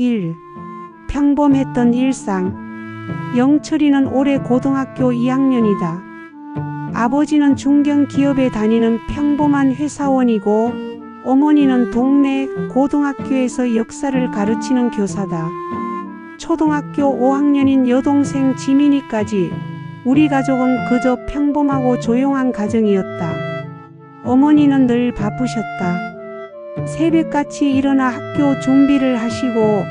1. 평범했던 일상. 영철이는 올해 고등학교 2학년이다. 아버지는 중견 기업에 다니는 평범한 회사원이고 어머니는 동네 고등학교에서 역사를 가르치는 교사다. 초등학교 5학년인 여동생 지민이까지 우리 가족은 그저 평범하고 조용한 가정이었다. 어머니는 늘 바쁘셨다. 새벽같이 일어나 학교 준비를 하시고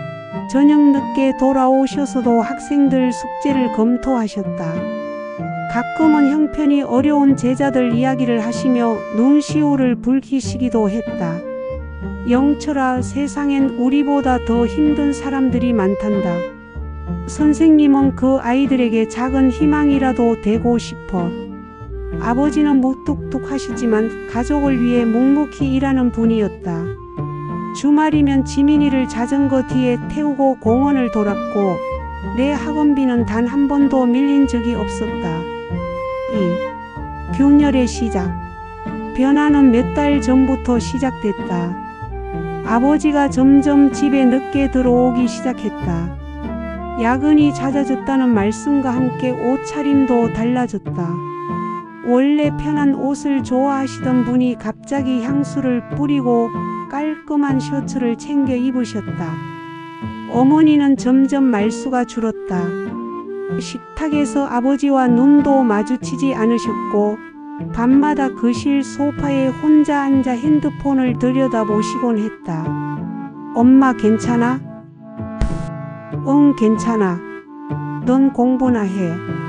저녁 늦게 돌아오셔서도 학생들 숙제를 검토하셨다. 가끔은 형편이 어려운 제자들 이야기를 하시며 눈시울을 붉히시기도 했다. 영철아, 세상엔 우리보다 더 힘든 사람들이 많단다. 선생님은 그 아이들에게 작은 희망이라도 되고 싶어. 아버지는 무뚝뚝하시지만 가족을 위해 묵묵히 일하는 분이었다. 주말이면 지민이를 자전거 뒤에 태우고 공원을 돌았고 내 학원비는 단 한 번도 밀린 적이 없었다. 2. 균열의 시작. 변화는 몇 달 전부터 시작됐다. 아버지가 점점 집에 늦게 들어오기 시작했다. 야근이 잦아졌다는 말씀과 함께 옷차림도 달라졌다. 원래 편한 옷을 좋아하시던 분이 갑자기 향수를 뿌리고 깔끔한 셔츠를 챙겨 입으셨다. 어머니는 점점 말수가 줄었다. 식탁에서 아버지와 눈도 마주치지 않으셨고 밤마다 거실 소파에 혼자 앉아 핸드폰을 들여다보시곤 했다. 엄마 괜찮아? 응 괜찮아. 넌 공부나 해.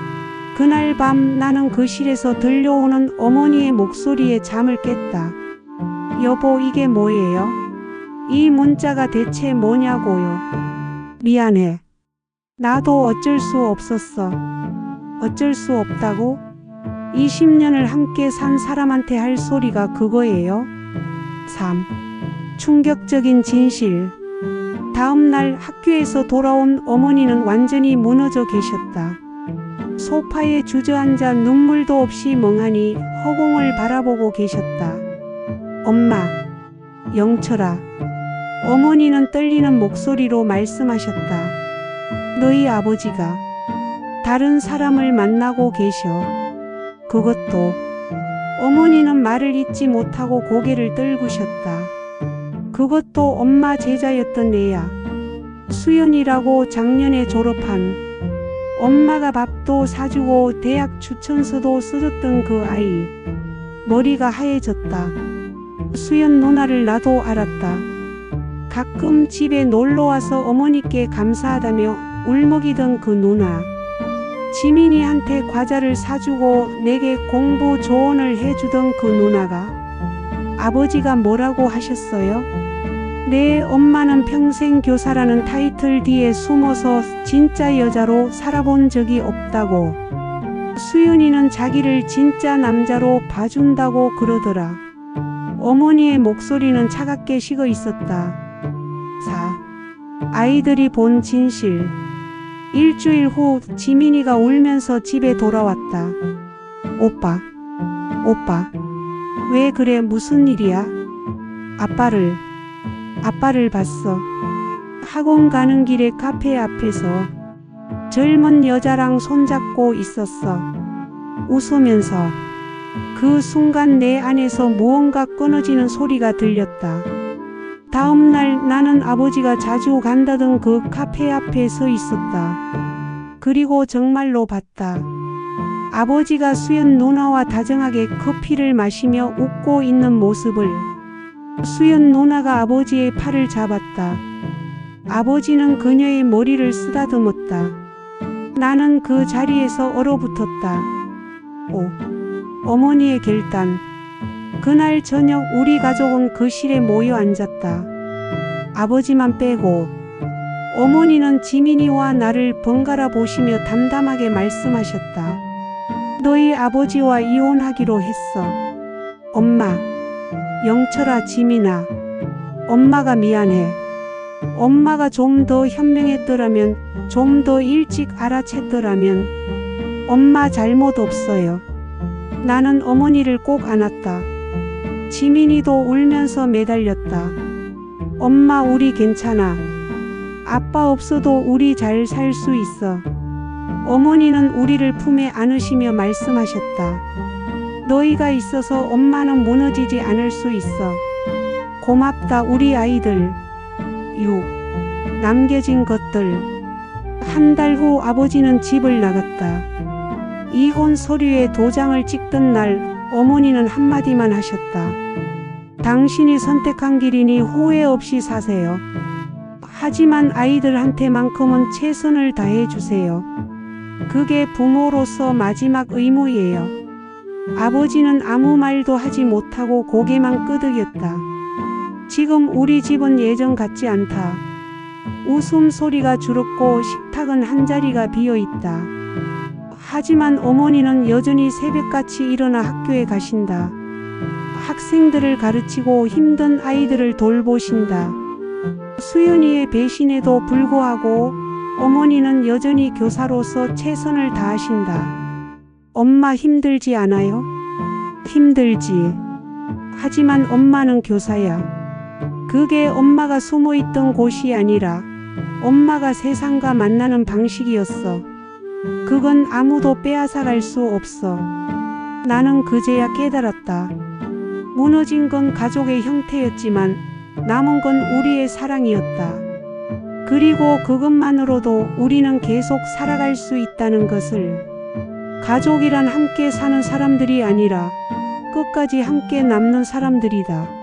그날 밤 나는 거실에서 들려오는 어머니의 목소리에 잠을 깼다. 여보 이게 뭐예요? 이 문자가 대체 뭐냐고요? 미안해. 나도 어쩔 수 없었어. 어쩔 수 없다고? 20년을 함께 산 사람한테 할 소리가 그거예요? 3. 충격적인 진실. 다음 날 학교에서 돌아온 어머니는 완전히 무너져 계셨다. 소파에 주저앉아 눈물도 없이 멍하니 허공을 바라보고 계셨다. 엄마, 영철아. 어머니는 떨리는 목소리로 말씀하셨다. 너희 아버지가 다른 사람을 만나고 계셔. 그것도 어머니는 말을 잇지 못하고 고개를 떨구셨다. 그것도 엄마 제자였던 애야. 수연이라고 작년에 졸업한 엄마가 밥도 사주고 대학 추천서도 써줬던 그 아이. 머리가 하얘졌다. 수연 누나를 나도 알았다. 가끔 집에 놀러 와서 어머니께 감사하다며 울먹이던 그 누나. 지민이한테 과자를 사주고 내게 공부 조언을 해주던 그 누나가 아버지가 뭐라고 하셨어요? 내 엄마는 평생 교사라는 타이틀 뒤에 숨어서 진짜 여자로 살아본 적이 없다고. 수연이는 자기를 진짜 남자로 봐준다고 그러더라. 어머니의 목소리는 차갑게 식어 있었다. 4. 아이들이 본 진실. 일주일 후 지민이가 울면서 집에 돌아왔다. 오빠, 오빠, 왜 그래 무슨 일이야? 아빠를, 아빠를 봤어. 학원 가는 길에 카페 앞에서 젊은 여자랑 손잡고 있었어. 웃으면서 그 순간 내 안에서 무언가 끊어지는 소리가 들렸다. 다음 날 나는 아버지가 자주 간다던 그 카페 앞에 서 있었다. 그리고 정말로 봤다. 아버지가 수연 누나와 다정하게 커피를 마시며 웃고 있는 모습을. 수연 누나가 아버지의 팔을 잡았다. 아버지는 그녀의 머리를 쓰다듬었다. 나는 그 자리에서 얼어붙었다. 오, 어머니의 결단. 그날 저녁 우리 가족은 거실에 모여 앉았다. 아버지만 빼고 어머니는 지민이와 나를 번갈아 보시며 담담하게 말씀하셨다. 너희 아버지와 이혼하기로 했어. 엄마, 영철아 지민아, 엄마가 미안해. 엄마가 좀 더 현명했더라면, 좀 더 일찍 알아챘더라면, 엄마 잘못 없어요. 나는 어머니를 꼭 안았다. 지민이도 울면서 매달렸다. 엄마, 우리 괜찮아. 아빠 없어도 우리 잘 살 수 있어. 어머니는 우리를 품에 안으시며 말씀하셨다. 너희가 있어서 엄마는 무너지지 않을 수 있어. 고맙다 우리 아이들. 6. 남겨진 것들. 한 달 후 아버지는 집을 나갔다. 이혼 서류에 도장을 찍던 날 어머니는 한마디만 하셨다. 당신이 선택한 길이니 후회 없이 사세요. 하지만 아이들한테만큼은 최선을 다해 주세요. 그게 부모로서 마지막 의무예요. 아버지는 아무 말도 하지 못하고 고개만 끄덕였다. 지금 우리 집은 예전 같지 않다. 웃음소리가 줄었고 식탁은 한 자리가 비어 있다. 하지만 어머니는 여전히 새벽같이 일어나 학교에 가신다. 학생들을 가르치고 힘든 아이들을 돌보신다. 수연이의 배신에도 불구하고 어머니는 여전히 교사로서 최선을 다하신다. 엄마 힘들지 않아요? 힘들지. 하지만 엄마는 교사야. 그게 엄마가 숨어 있던 곳이 아니라 엄마가 세상과 만나는 방식이었어. 그건 아무도 빼앗아갈 수 없어. 나는 그제야 깨달았다. 무너진 건 가족의 형태였지만 남은 건 우리의 사랑이었다. 그리고 그것만으로도 우리는 계속 살아갈 수 있다는 것을 가족이란 함께 사는 사람들이 아니라 끝까지 함께 남는 사람들이다.